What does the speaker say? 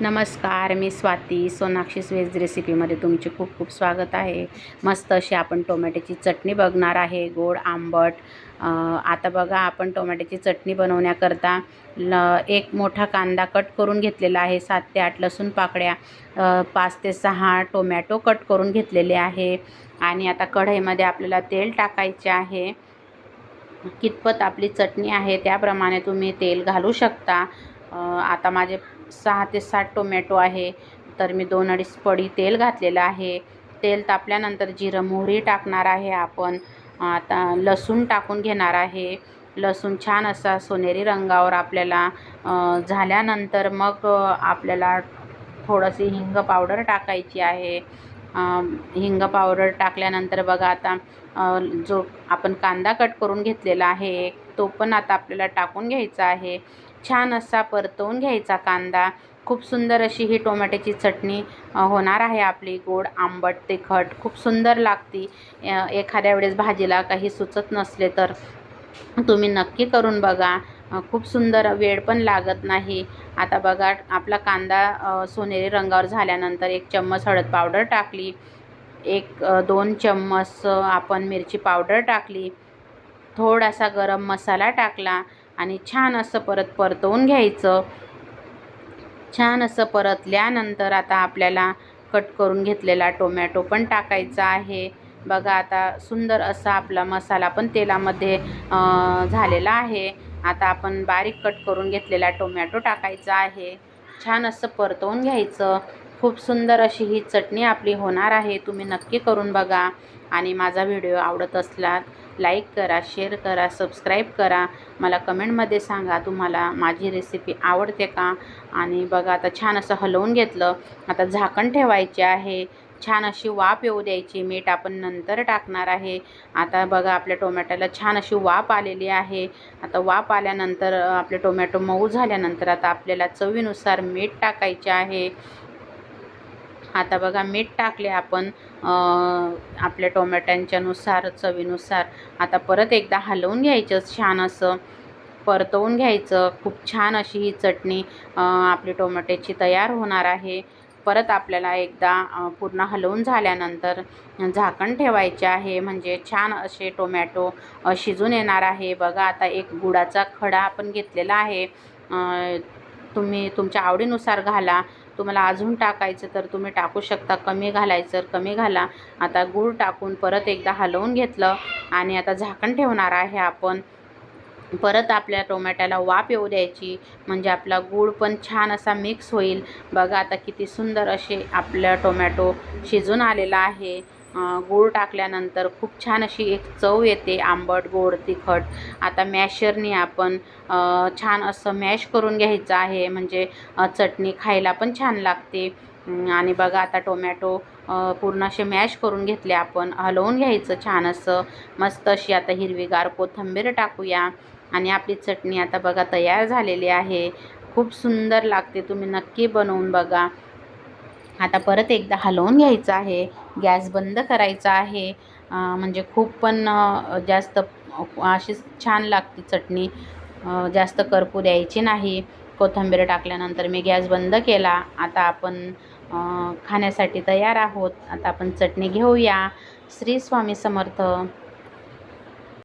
नमस्कार मी स्वाती सोनाक्षी वेज रेसिपीमध्ये तुमचे खूप खूप स्वागत आहे. मस्त अशी आपण टोमॅटोची चटणी बघणार आहे गोड आंबट. आता बघा आपण टोमॅटोची चटणी बनवण्याकरता ल एक मोठा कांदा कट करून घेतलेला आहे सात ते आठ लसूण पाकळ्या पाच ते सहा टोमॅटो कट करून घेतलेले आहे. आणि आता कढईमध्ये आपल्याला तेल टाकायचे आहे. कितपत आपली चटणी आहे त्याप्रमाणे तुम्ही तेल घालू शकता. आता माझे सहा ते सात टोमॅटो आहे. तर मी दोन अडीच पडी तेल घातलेलं आहे. तेल तापल्यानंतर जिरं मोहरी टाकणार आहे आपण. आता लसूण टाकून घेणार आहे. लसूण छान असा सोनेरी रंगावर आपल्याला झाल्यानंतर मग आपल्याला थोडंशी हिंग पावडर टाकायची आहे. हिंग पावडर टाकल्यानंतर बघा आता जो आपण कांदा कट करून घेतलेला आहे तो पण आता आपल्याला टाकून घ्यायचा आहे. छान असा परतवून घ्यायचा कांदा. खूप सुंदर अशी ही टोमॅटोची चटणी होणार आहे आपली गोड आंबट तिखट. खूप सुंदर लागती. एखाद्या वेळेस भाजीला काही सुचत नसले तर तुम्ही नक्की करून बघा. खूप सुंदर वेळ पण लागत नाही. आता बघा आपला कांदा सोनेरी रंगावर झाल्यानंतर एक चम्मच हळद पावडर टाकली. एक दोन चम्मच आपण मिरची पावडर टाकली. थोडासा गरम मसाला टाकला. आणि छान असं परत परतवून घ्यायचं. छान असं परतल्यानंतर आता आपल्याला कट करून घेतलेला टोमॅटो पण टाकायचा आहे. बघा आता सुंदर असा आपला मसाला पण तेलामध्ये झालेला आहे. आता आपण बारीक कट करून घेतलेला टोमॅटो टाकायचा आहे. छान असं परतवून घ्यायचं. खूप सुंदर अशी ही चटणी आपली होणार आहे. तुम्ही नक्की करून बघा. आणि माझा व्हिडिओ आवडत असला लाईक करा शेअर करा सबस्क्राईब करा. मला कमेंटमध्ये सांगा तुम्हाला माझी रेसिपी आवडते का? आणि बघा आता छान असं हलवून घेतलं. आता झाकण ठेवायचे आहे. छान अशी वाफ येऊ द्यायची. मीठ आपण नंतर टाकणार आहे. आता बघा आपल्या टोमॅटोला छान अशी वाफ आलेली आहे. आता वाफ आल्यानंतर आपले टोमॅटो मऊ झाल्यानंतर आता आपल्याला चवीनुसार मीठ टाकायचे आहे. आता बघा मीठ टाकले आपण आपल्या टोमॅटोंच्यानुसार चवीनुसार. आता परत एकदा हलवून घ्यायचं छान असं परतवून घ्यायचं. खूप छान अशी ही चटणी आपली टोमॅटोची तयार होणार आहे. परत आपल्याला एकदा पूर्ण हलवून झाल्यानंतर झाकण ठेवायचे आहे. म्हणजे छान असे टोमॅटो शिजून येणार आहे. बघा आता एक गुडाचा खडा आपण घेतलेला आहे. तुम्ही तुमच्या आवडीनुसार घाला. तुम्हाला अजून टाकायचं तर तुम्ही टाकू शकता. कमी घालायचं तर कमी घाला. आता गूळ टाकून परत एकदा हलवून घेतलं आणि आता झाकण ठेवणार आहे आपण. परत आपल्या टोमॅटोला वाफ येऊ द्यायची. म्हणजे आपला गूळ पण छान असा मिक्स होईल. बघा आता किती सुंदर असे आपलं टोमॅटो शिजून आलेला आहे. गूळ टाकल्यानंतर खूप छान अशी एक चव येते आंबट गोड तिखट. आता मॅशरनी आपण छान असं मॅश करून घ्यायचं आहे म्हणजे चटणी खायला पण छान लागते. आणि बघा आता टोमॅटो पूर्ण असे मॅश करून घेतले आपण हलवून घ्यायचं छान असं. मस्त अशी आता हिरवीगार कोथिंबीर टाकूया. आणि आपली चटणी आता बघा तयार झालेली आहे. खूप सुंदर लागते तुम्ही नक्की बनवून बघा. आता परत एकदा हलवून घ्यायचं आहे. गॅस बंद करायचा आहे. म्हणजे खूप पण जास्त अशीच छान लागते चटणी. जास्त करपू द्यायची नाही. कोथिंबीर टाकल्यानंतर मी गॅस बंद केला. आता आपण खाण्यासाठी तयार आहोत. आता आपण चटणी घेऊया. श्री स्वामी समर्थ.